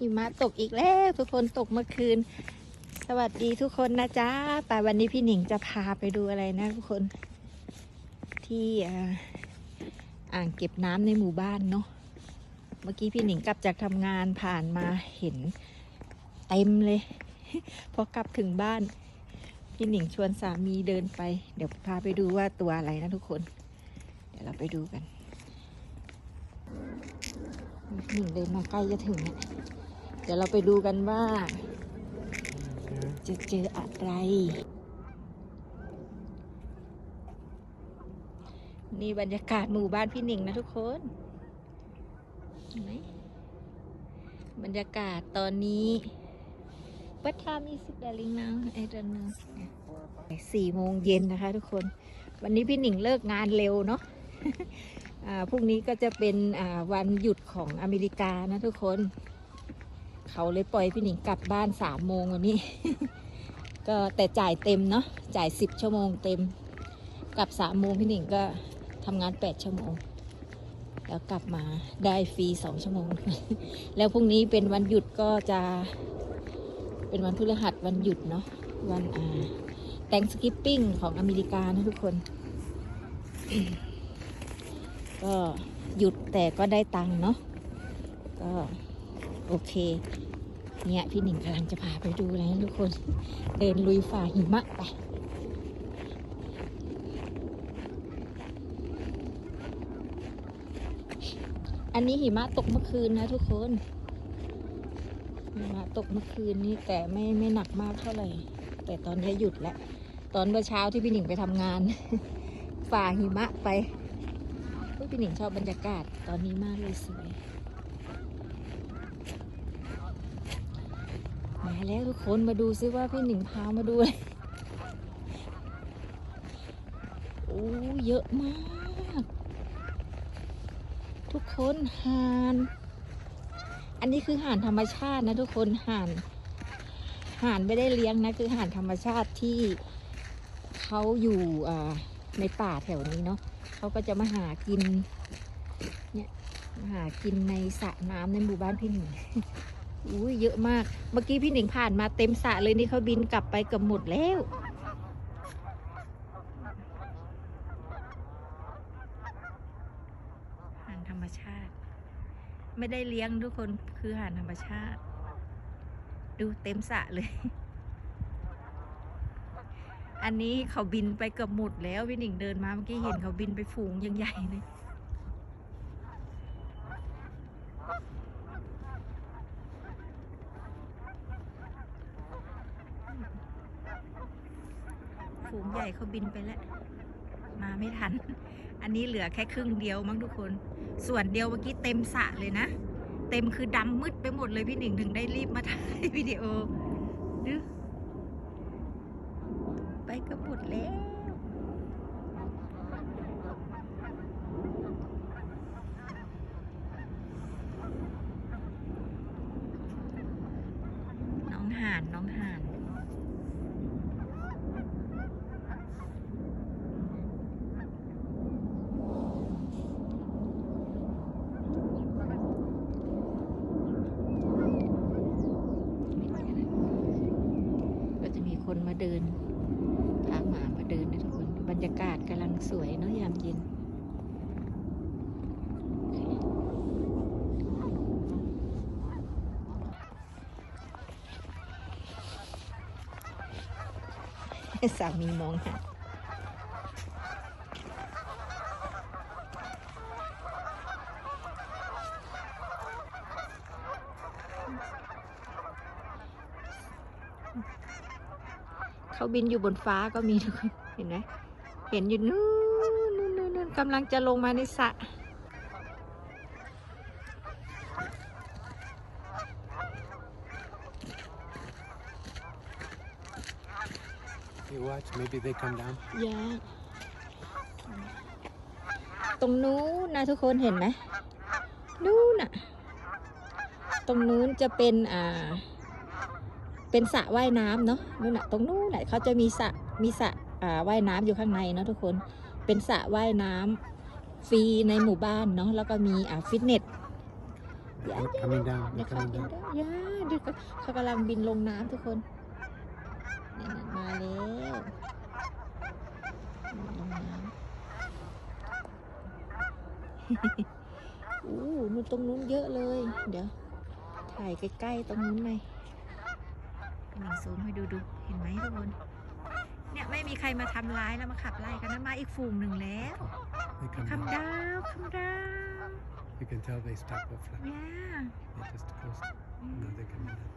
หิมะตกอีกแล้ว ทุกคนตกเมื่อคืน สวัสดีทุกคนนะจ๊ะแต่วันนี้พี่หนิงจะพาไปดูอะไรนะทุกคน ที่อ่างเก็บน้ำในหมู่บ้านเนาะเมื่อกี้พี่หนิงกลับจากทำงานผ่านมาเห็นเต็มเลย พอกลับถึงบ้าน พี่หนิงชวนสามีเดินไป เดี๋ยวพาไปดูว่าตัวอะไรนะทุกคน เดี๋ยวเราไปดูกันหนิงเดินมาใกล้จะถึงแล้ว ดี๋ยวเราไปดูกันว่า จะเจออะไร นี่บรรยากาศหมู่บ้านพี่หนิงนะทุกคนเห็นไหมบรรยากาศตอนนี้ What time is it darling now I don't know สี่โมงเย็นนะคะทุกคน วันนี้พี่หนิงเลิกงานเร็วเนาะอาพรุ่งนี้ก็จะเป็นอาวันหยุดของอเมริกานะทุกคน เขาเลยปล่อยพี่หนิงกลับบ้านสามโมงวันนี้ ก็แต่จ่ายเต็มเนาะจ่ายสิบชั่วโมงเต็ม กลับสามโมงพี่หนิงก็ทำงานแปดชั่วโมง แล้วกลับมาได้ฟรีสองชั่วโมง แล้วพรุ่งนี้เป็นวันหยุดก็จะเป็นวันพฤหัสวันหยุดเนาะวันอ่า Thanksgiving ของอเมริกานะทุกคน ก็หยุดแต่ก็ได้ตังค์เนาะก็โอเค เนี่ยพี่หนิงกำลังจะพาไปดูเลยนะทุกคน เดินลุยฝ่าหิมะไปอันนี้หิมะตกเมื่อคืนนะทุกคนหิมะตกเมื่อคืนนี้แต่ไม่ไม่หนักมากเท่าไหร่ แต่ตอนนี้หยุดแล้ว ตอนเมื่อเช้าที่พี่หนิงไปทำงาน ฝ่าหิมะไปพี่หนิงชอบบรรยากาศตอนนี้มากเลยสวย มาแล้วทุกคนมาดูซิว่าพี่หนิงพามาดูอะไรโอ้เยอะมาก ทุกคนห่าน อันนี้คือห่านธรรมชาตินะทุกคนห่านห่านไม่ได้เลี้ยงนะคือห่านธรรมชาติที่เขาอยู่ในป่าแถวนี้เนาะเขาก็จะมาหากินเนี่ยมาหากินในสระน้ำในหมู่บ้านพี่หนิง อุ้ยเยอะมาก เมื่อกี้พี่หนิงผ่านมาเต็มสระเลยนี่เขาบินกลับไปเกับหมดแล้ว ห่านธรรมชาติ ไม่ได้เลี้ยงทุกคนคือห่านธรรมชาติ ดูเต็มสระเลย อันนี้เขาบินไปเกือบหมดแล้วพี่หนิงเดินมาเมื่อกี้เห็นเขาบินไปฝูงยังใหญ่เลย ฝูงใหญ่ เขาบินไปแล้ว มาไม่ทัน อันนี้เหลือแค่ครึ่งเดียวมั้งทุกคน ส่วนเดียวเมื่อกี้เต็มสะเลยนะ เต็มคือดำมืดไปหมดเลยพี่หนิงถึงได้รีบมาถ่ายวิดีโอดูไปก็หมดแล้ว น้องห่านน้องห่าน ก็จะมีคนมา เดินพาหมามาเดินนะทุกคน บรรยากาศกำลังสวยเนาะยามเย็นสามีมองหา เขาบินอยู่บนฟ้าก็มีทุกคนเห็นไหมเห็นอยู่นู่นนู่นนู่นนู่นกำลังจะลงมาในสระ You watch, maybe they come down. ยาตรงนู้นนะทุกคนเห็นไหมนู้นน่ะ ตรงนู้นจะเป็นอ่า เป็นสระว่ายน้ำเนาะนู่นน่ะตรงนู้นแหละเขาจะมีสระมีสระอ่าว่ายน้ำอยู่ข้างในเนาะทุกคนเป็นสระว่ายน้ำฟรีในหมู่บ้านเนาะแล้วก็มีอ่าฟิตเนสอย่า They're coming down. เดี๋ย They're วเขา coming กิน down. ได้ย่าดูเขาเขากำลังบินลงน้ำทุกคนนี่นมาแล้วบินลงน้ำ อู้นู่นตรงนู้นเยอะเลย เดี๋ยว ถ่ายใกล้ๆตรงนู้นหน่อย กำลังซูมให้ดูดูเห็นไหมทุกคน เนี่ยไม่มีใครมาทำร้ายแล้วมาขับไล่กันนะมาอีกฝูงหนึ่งแล้ว They come คำ down. ดาวคำดาว You can tell they stop off. Like, ย่า they just close. Now they're coming down.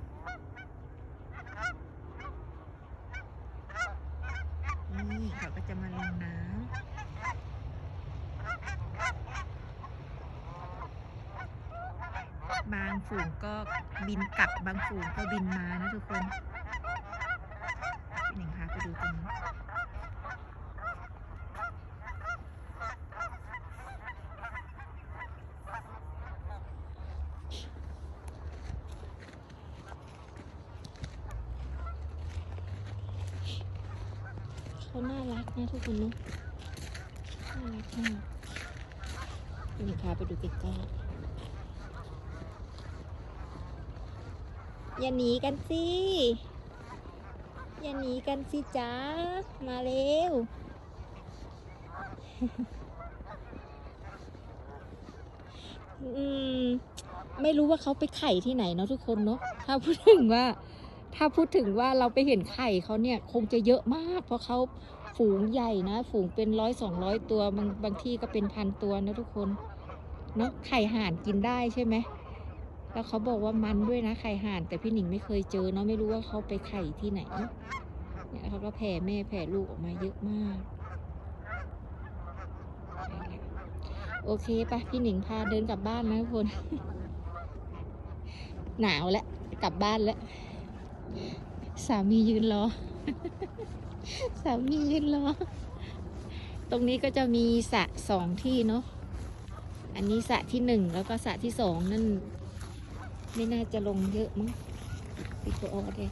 นี่เขาก็จะมาลงน้ำบางฝูงก็บินกลับบางฝูงก็บินมานะทุกคนพี่หนึ่งพาไปดูตรงนี้น เขาน่ารักนะทุกคนเนอะน่ารักมากพี่หนึ่งพาไปดูใกล้ๆอย่าหนีกันสิอย่าหนีกันสิจ้ามาเร็วอืม ไม่รู้ว่าเขาไปไข่ที่ไหนเนาะทุกคนเนาะถ้าพูดถึงว่า ถ้าพูดถึงว่าเราไปเห็นไข่เขาเนี่ยคงจะเยอะมาก เพราะเขาฝูงใหญ่นะ ฝูงเป็นร้อยสองร้อยตัวบางบางที่ก็เป็นพันตัวนะทุกคนเนาะไข่ห่านกินได้ใช่ไหมแล้วเขาบอกว่ามันด้วยนะไข่ห่าน แต่พี่หนิงไม่เคยเจอเนาะไม่รู้ว่าเขาไปไข่ที่ไหนเนี่ยเขาก็แผ่แม่แผ่ลูกออกมาเยอะมาก โอเคปะพี่หนิงพาเดินกลับบ้านนะทุกคน หนาวแล้วกลับบ้านแล้ว สามียืนรอ สามียืนรอ ตรงนี้ก็จะมีสระสองที่เนาะ อันนี้สระที่หนึ่งแล้วก็สระที่สองนั่น ไม่น่าจะลงเยอะมั้งปิดตัวออได้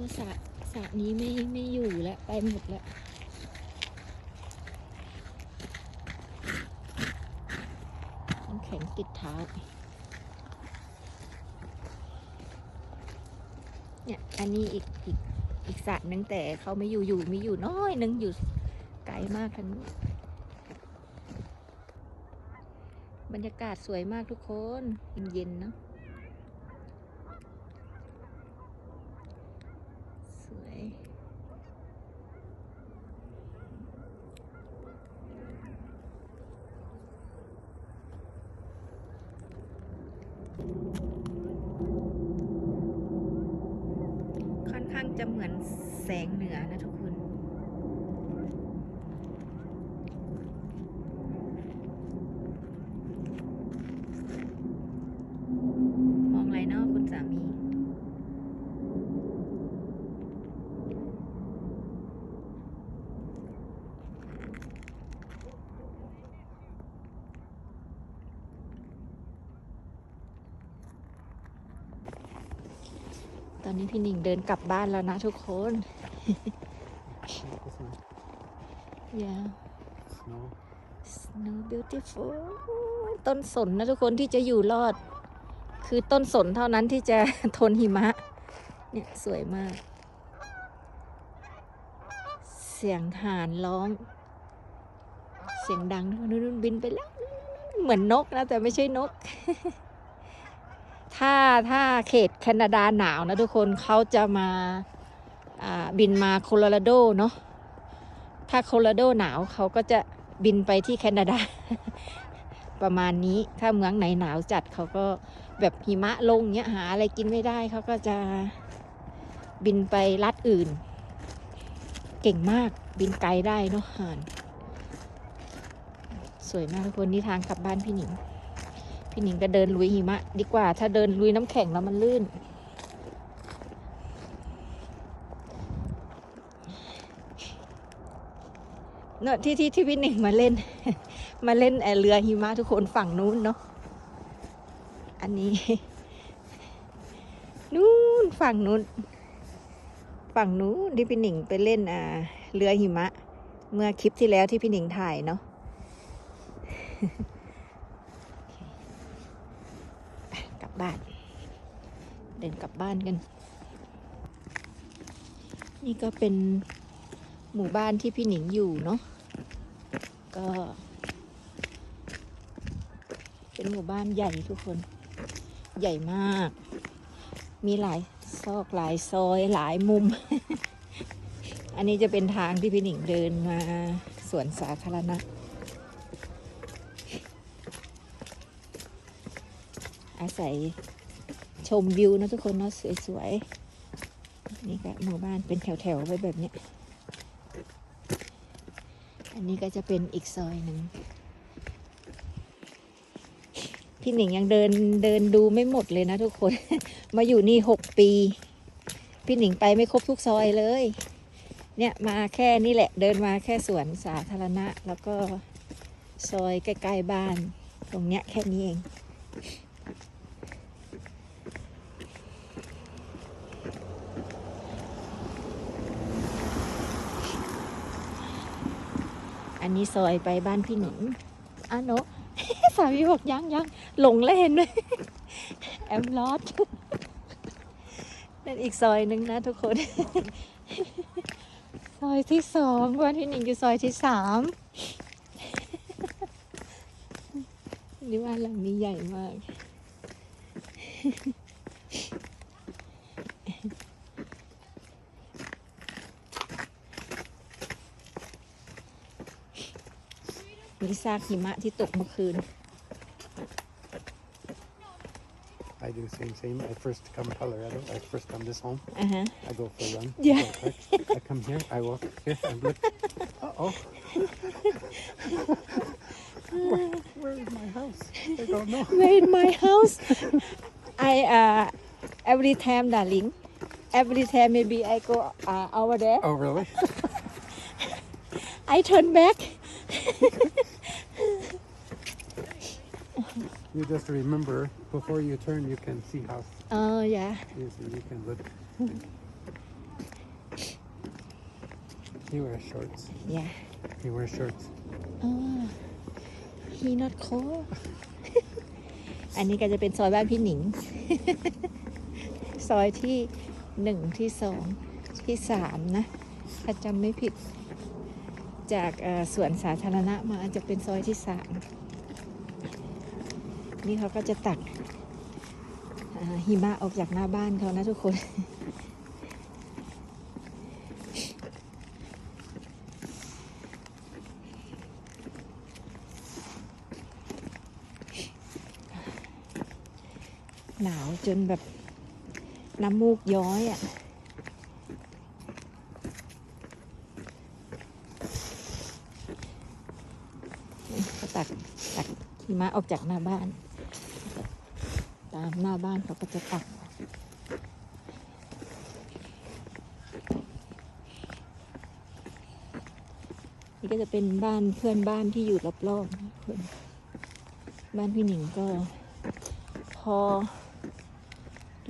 อสระสระนี้ไม่ไม่อยู่แล้วไปหมดแล้วน้ำแข็งติดเท้า เนี่ย อันนี้อีกอีกอีกสระนึงแต่เขาไม่อยู่อยู่มีอยู่น้อยนึงอยู่ไกลมากทันนี้บรรยากาศสวยมากทุกคนเย็นๆเนาะ สวย ค่อนข้างจะเหมือนแสงเหนือนะทุกคน มองอะไรเนาะคุณสามี ตอ นี้พี่หนิงเดินกลับบ้านแล้วนะทุกคน Like this one. yeah Snow. snow beautiful ต้นสนนะทุกคนที่จะอยู่รอด คือต้นสนเท่านั้นที่จะทนหิมะ เนี่ยสวยมาก เสียงห่านร้อง เสียงดังทุกคนนู่นบินไปแล้ว เหมือนนกนะแต่ไม่ใช่นก ถ้าถ้าเขตแคนาดาหนาวนะทุกคนเขาจะมาบินมาโคโลราโดเนาะถ้าโคโลราโดหนาวเขาก็จะบินไปที่แคนาดา ประมาณนี้ถ้าเมืองไหนหนาวจัดเขาก็แบบหิมะลงเนี้ยหาอะไรกินไม่ได้เขาก็จะบินไปรัฐอื่น เก่งมากบินไกลได้เนาะห่าน สวยมากทุกคนนี่ทางกลับบ้านพี่หนิง พี่หนิงก็เดินลุยหิมะ ดีกว่า ถ้าเดินลุยน้ำแข็งแล้วมันลื่น เนอะที่ที่ที่พี่หนึ่งมาเล่น มาเล่นเอ่อเรือหิมะทุกคนฝั่งนู้นเนาะ อันนี้ นู่นฝั่งนู้น ฝั่งนู้นที่พี่หนิงไปเล่นอ่าเรือหิมะ เมื่อคลิปที่แล้วที่พี่หนิงถ่ายเนาะ ไปก ลับบ้าน เดินกลับบ้านกัน นี่ก็เป็นหมู่บ้านที่พี่หนิงอยู่เนาะก็ เป็นหมู่บ้านใหญ่ทุกคน ใหญ่มาก มีหลายซอกหลายซอยหลายมุม อันนี้จะเป็นทางที่พี่หนิงเดินมาสวนสาธารณะ อาศัยชมวิวนะทุกคนเนาะสวยๆ นี่ก็หมู่บ้านเป็นแถวๆไว้แบบนี้ อันนี้ก็จะเป็นอีกซอยหนึ่ง พี่หนิงยังเดินเดินดูไม่หมดเลยนะทุกคน มาอยู่นี่หกปี พี่หนิงไปไม่ครบทุกซอยเลย เนี่ยมาแค่นี่แหละเดินมาแค่สวนสาธารณะ แล้วก็ซอยใกล้ๆบ้าน ตรงเนี้ยแค่นี้เอง อันนี้ซอยไปบ้านพี่หนิงอะโนสามีบอกยังยังหลงแล้วเห็นไหมแอมลอดนั่นอีกซอยหนึ่งนะทุกคน ซอยที่สองบ้านพี่หนิงอยู่ซอยที่สามนี่บ้าหลังนี้ใหญ่มาก มีซากหิมะที่ตกเมื่อคืน I do same same. I first come Colorado. I first come this home. อ่าฮะ I go for a run. Yeah. real quick. I come here. I walk here. I look. Uh oh. where, where is my house? I don't know. Where in my house I uh every time darling every time maybe I go uh, over there Oh really? I turn back You just remember before you turn, you can see house. oh yeah You, see, you can look. He wears shorts. yeah He wears shorts. oh he not cold อันนี้ก็จะเป็นซอยบ้านพี่หนิง ซอยที่หนึ่งที่สองที่สามนะ ถ้าจำไม่ผิด จากเอ่อสวนสาธารณะมาจะเป็นซอยที่สาม นี่เขาก็จะตักหิมะออกจากหน้าบ้านเขานะทุกคน หนาวจนแบบน้ำมูกย้อยอะ่ะตักตักหิมะออกจากหน้าบ้าน ตามหน้าบ้านเขาก็จะตักนี่ก็จะเป็นบ้านเพื่อนบ้านที่อยู่รอบๆนะเพื่อนบ้านพี่หนิงก็ พอ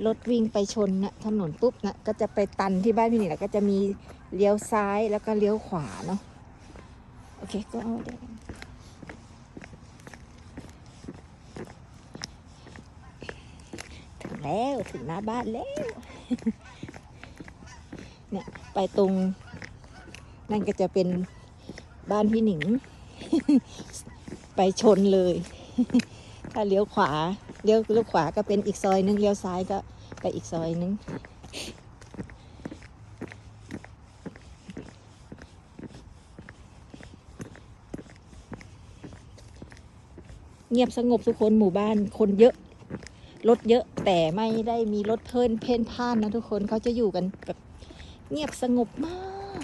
รถวิ่งไปชนนะถนนปุ๊บนะก็จะไปตันที่บ้านพี่หนิงแล้วก็จะมีเลี้ยวซ้ายแล้วก็เลี้ยวขวาเนาะโอเคก็เอาเดี๋ยวถึง แล้วถึงหน้าบ้านแล้ว เนี่ยไปตรงนั่นก็จะเป็นบ้านพี่หนิง ไปชนเลย ถ้าเลี้ยวขวาเลี้ยวเลี้ยวขวาก็เป็นอีกซอยนึงเลี้ยวซ้ายก็ไปอีกซอยนึงเงียบสงบทุกคนหมู่บ้านคนเยอะ รถเยอะแต่ไม่ได้มีรถเพลินเพ่นพ่านนะทุกคนเขาจะอยู่กันแบบเงียบสงบมาก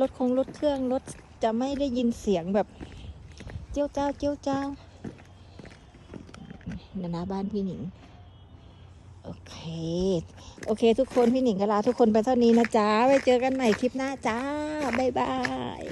รถคงรถเครื่องรถจะไม่ได้ยินเสียงแบบ เจียวเจ้าเจียวเจ้านะนะบ้านพี่หนิง โอเค โอเค ทุกคนพี่หนิงก็ลาทุกคนไปเท่านี้นะจ๊ะไว้เจอกันใหม่คลิปหน้าจ้า บ๊ายบาย